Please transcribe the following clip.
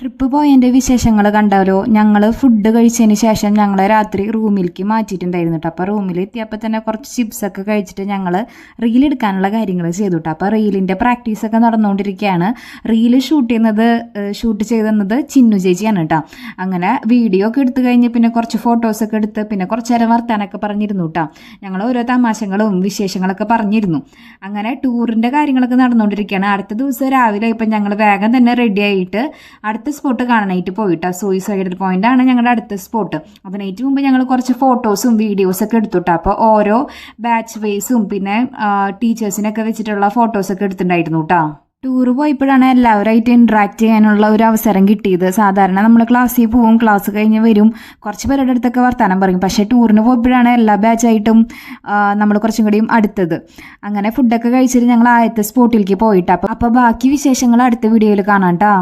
Trip പോയതിന്റെ വിശേഷങ്ങൾ കണ്ടാലോ? ഞങ്ങൾ ഫുഡ് കഴിച്ചതിന് ശേഷം ഞങ്ങൾ രാത്രി റൂമിലേക്ക് മാറ്റിയിട്ടുണ്ടായിരുന്നു കേട്ടോ അപ്പോൾ റൂമിൽ എത്തിയപ്പോൾ തന്നെ കുറച്ച് ചിപ്സൊക്കെ കഴിച്ചിട്ട് ഞങ്ങൾ റീൽ എടുക്കാനുള്ള കാര്യങ്ങൾ ചെയ്തു കേട്ടോ അപ്പോൾ റീലിന്റെ പ്രാക്ടീസൊക്കെ നടന്നുകൊണ്ടിരിക്കുകയാണ് റീൽ ഷൂട്ട് ചെയ്യുന്നത് ഷൂട്ട് ചെയ്തെന്നത് ചിന്നു ചേച്ചിയാണ് കേട്ടോ അങ്ങനെ വീഡിയോ ഒക്കെ എടുത്തു കഴിഞ്ഞ് പിന്നെ കുറച്ച് ഫോട്ടോസൊക്കെ എടുത്ത് പിന്നെ കുറച്ച് നേരം വർത്താനൊക്കെ പറഞ്ഞിരുന്നു കേട്ടോ ഞങ്ങൾ ഓരോ തമാശങ്ങളും വിശേഷങ്ങളൊക്കെ പറഞ്ഞിരുന്നു. അങ്ങനെ ടൂറിന്റെ കാര്യങ്ങളൊക്കെ നടന്നുകൊണ്ടിരിക്കുകയാണ് അടുത്ത ദിവസം രാവിലെ ഇപ്പം ഞങ്ങൾ വേഗം തന്നെ റെഡി ആയിട്ട് അടുത്ത സ്പോട്ട് കാണാനായിട്ട് പോയിട്ടാ. സൂയിസൈഡ് പോയിന്റ് ആണ് ഞങ്ങളുടെ അടുത്ത സ്പോട്ട് അതിനായിട്ട് മുമ്പ് ഞങ്ങൾ കുറച്ച് ഫോട്ടോസും വീഡിയോസൊക്കെ എടുത്തുട്ടോ. അപ്പോൾ ഓരോ ബാച്ച് വൈസും പിന്നെ ടീച്ചേഴ്സിനൊക്കെ വെച്ചിട്ടുള്ള ഫോട്ടോസൊക്കെ എടുത്തിട്ടുണ്ടായിരുന്നു കേട്ടോ ടൂർ പോയപ്പോഴാണ് എല്ലാവരുമായിട്ട് ഇൻട്രാക്ട് ചെയ്യാനുള്ള ഒരു അവസരം കിട്ടിയത്. സാധാരണ നമ്മൾ ക്ലാസ്സിൽ പോവും ക്ലാസ് കഴിഞ്ഞ് വരും. കുറച്ച് പേരുടെ അടുത്തൊക്കെ വർത്താനം പറയും. പക്ഷേ ടൂറിന് പോയപ്പോഴാണ് എല്ലാ ബാച്ചായിട്ടും നമ്മൾ കുറച്ചും കൂടിയും അടുത്തത്. അങ്ങനെ ഫുഡൊക്കെ കഴിച്ചിട്ട് ഞങ്ങൾ ആദ്യത്തെ സ്പോട്ടിലേക്ക് പോയിട്ട്. അപ്പോൾ അപ്പോൾ ബാക്കി വിശേഷങ്ങൾ അടുത്ത വീഡിയോയിൽ കാണാം കേട്ടോ